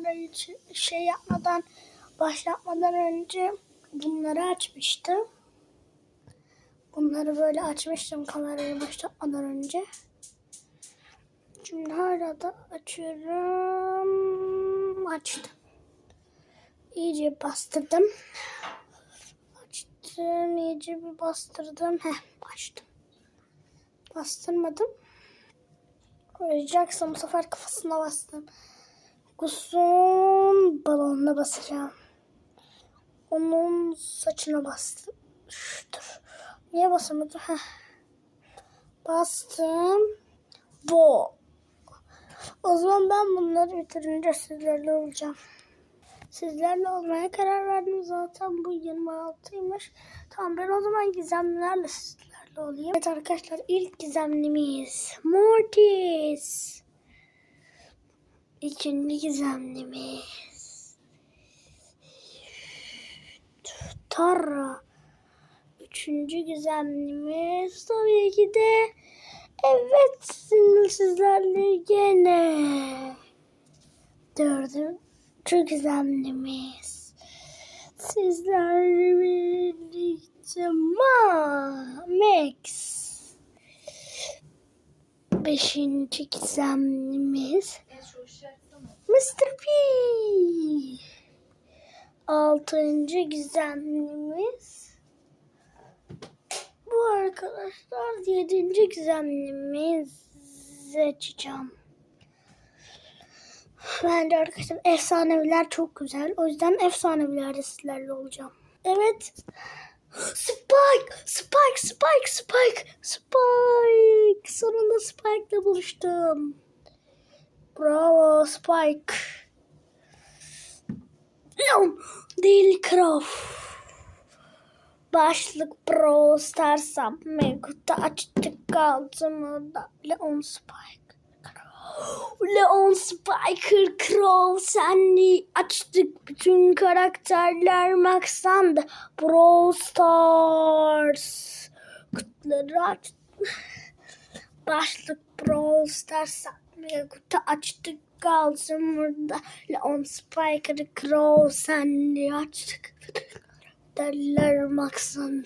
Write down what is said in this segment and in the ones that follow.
hiç şey yapmadan başlatmadan önce bunları açmıştım. Bunları böyle açmıştım kamerayı başlatmadan önce. Şimdi hala da açıyorum. Açtım. İyice bastırdım. Açtım. iyice bir bastırdım. Heh açtım. Bastırmadım. Koyacaksam bu sefer kafasına bastım. Kusun balonuna basacağım. Onun saçına bastım. Şudur. Niye basamadım? Heh. Bastım. Bu. O zaman ben bunları bitirince sizlerle olacağım. Sizlerle olmaya karar verdim zaten. Bu 26'ymış. Tamam ben o zaman gizemlerle sizlerle olayım. Evet arkadaşlar ilk gizemlimiz Mortis. İkinci gizemlimiz. Tara. Üçüncü gizemlimiz tabii ki de. Evet sizlerle gene. Dördüncü gizemlimiz. Sizlerle birlikte Ma Max beşinci gizemlimiz Mr. P. Altıncı gizemlimiz bu arkadaşlar. Yedinci gizemlimizi açacağım. Bence arkadaşlar efsaneviler çok güzel. O yüzden efsanevilerde sizlerle olacağım. Evet. Spike! Spike! Spike! Spike! Spike! Sonunda Spike'la buluştum. Bravo Spike. Leon değil Crow. Başlık Brawl Stars'a Megut'ta açtık altımı da Leon Spike. Leon Spiker Crow senli açtık bütün karakterler Max'tan da Brawl Stars. Kutuları açtık. Başlık Brawl Stars kutu açtık kalsın burada. Leon Spiker Crow senli açtık. Derler Max'ın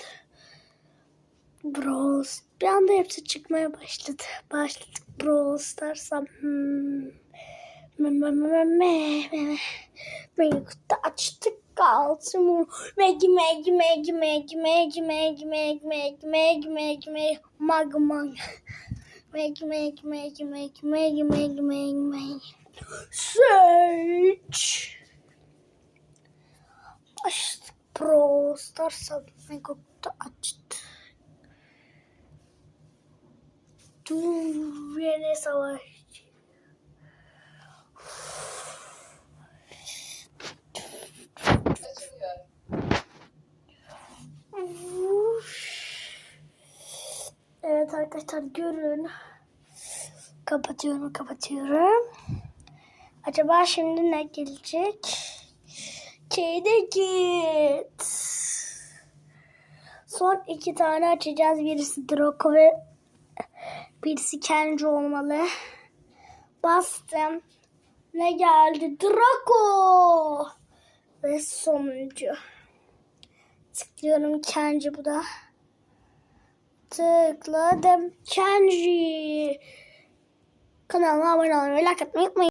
Brawl bir anda hepsi çıkmaya başladı. Başladık Brawl Stars'a. Hmm. Me me me me me me. Me kutu açtık kalsın. Megi megi megi megi megi megi megi megi megi megi megi make, make, make, make, make, make, make, make. Seç. Açtık Pro Star Submegop'ta açtı. Tüm yeni savaş. Arkadaşlar görün. Kapatıyorum kapatıyorum. Acaba şimdi ne gelecek? Kedi git. Son iki tane açacağız. Birisi Draco ve birisi Kenji olmalı. Bastım. Ne geldi? Draco. Ve sonuncu. Tıklıyorum Kenji bu da. Tıkladım. Kenji. Kanalıma abone olmayı, like atmayı unutmayın.